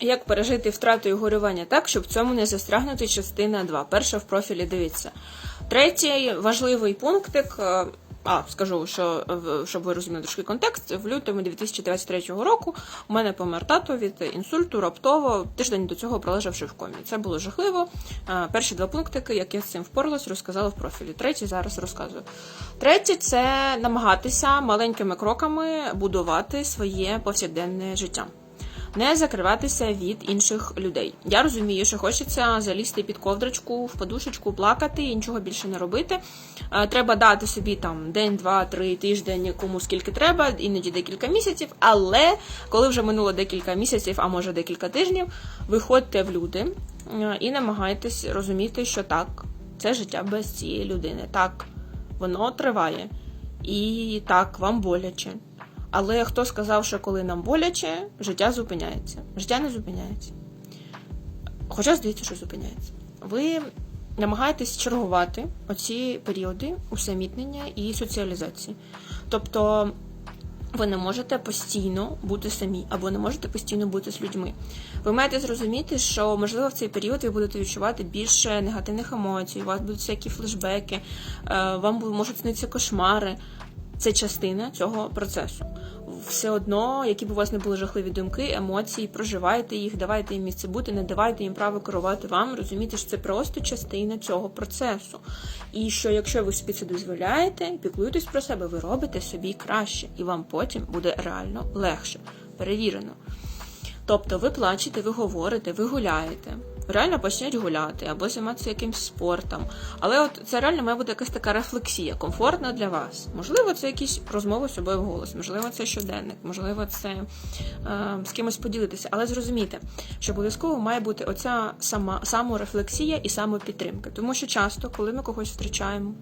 Як пережити втрату і горювання так, щоб в цьому не застрягнути частина 2. Перша в профілі дивіться. Третій важливий пунктик. е, А, скажу, що щоб ви розуміли трошки контекст. В лютому 2023 року у мене помер тато від інсульту раптово, тиждень до цього пролежавши в комі. Це було жахливо. Е, Перші два пунктики, як я з цим впоралась, розказала в профілі. Третій зараз розказую. Третє це намагатися маленькими кроками будувати своє повсякденне життя не закриватися від інших людей. Я розумію, що хочеться залізти під ковдрочку, в подушечку, плакати і нічого більше не робити. Е, Треба дати собі там день, два, три тиждень, кому скільки треба, іноді декілька місяців. Але коли вже минуло декілька місяців, а може декілька тижнів, виходьте в люди е, і намагайтесь розуміти, що так, це життя без цієї людини. Так, воно триває. І так, вам боляче. Але хто сказав, що коли нам боляче, життя зупиняється? Життя не зупиняється. Хоча здається, що зупиняється. Ви намагаєтесь чергувати оці періоди усамітнення і соціалізації. Тобто ви не можете постійно бути самі, або не можете постійно бути з людьми. Ви маєте зрозуміти, що можливо в цей період ви будете відчувати більше негативних емоцій, у вас будуть всякі флешбеки, е, вам можуть снитися кошмари. Це частина цього процесу. Все одно, які б у вас не були жахливі думки, емоції, проживайте їх, давайте їм місце бути, не давайте їм право керувати вам. Розумійте, що це просто частина цього процесу. І що якщо ви собі це дозволяєте, піклуєтесь про себе, ви робите собі краще, і вам потім буде реально легше. Перевірено. Тобто ви плачете, ви говорите, ви гуляєте. Реально почніть гуляти або займатися якимсь спортом. Але от це реально має бути якась така рефлексія, комфортна для вас. Можливо, це якісь розмови з собою в голос, можливо, це щоденник, можливо, це е, з кимось поділитися. Але зрозумійте, що обов'язково має бути оця сама саморефлексія і самопідтримка. Тому що часто, коли ми когось втрачаємо,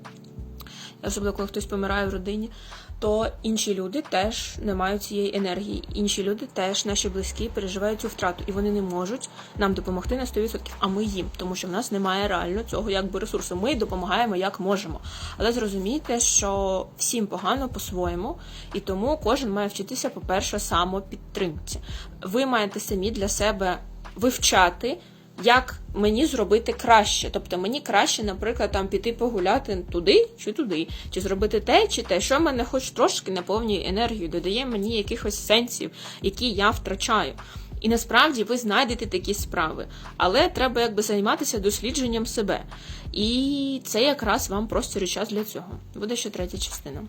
особливо коли хтось помирає в родині, то інші люди теж не мають цієї енергії. Інші люди теж наші близькі переживають цю втрату, і вони не можуть нам допомогти на 100%, а ми їм, тому що в нас немає реально цього якби ресурсу. Ми допомагаємо як можемо. Але зрозумійте, що всім погано по-своєму, і тому кожен має вчитися, по-перше, самопідтримці. Ви маєте самі для себе вивчати як мені зробити краще. Тобто мені краще, наприклад, там піти погуляти туди чи туди, чи зробити те, чи те, що мене хоч трошки наповнює енергію, додає мені якихось сенсів, які я втрачаю. І насправді ви знайдете такі справи, але треба якби займатися дослідженням себе. І це якраз вам простір і час для цього. Буде ще третя частина.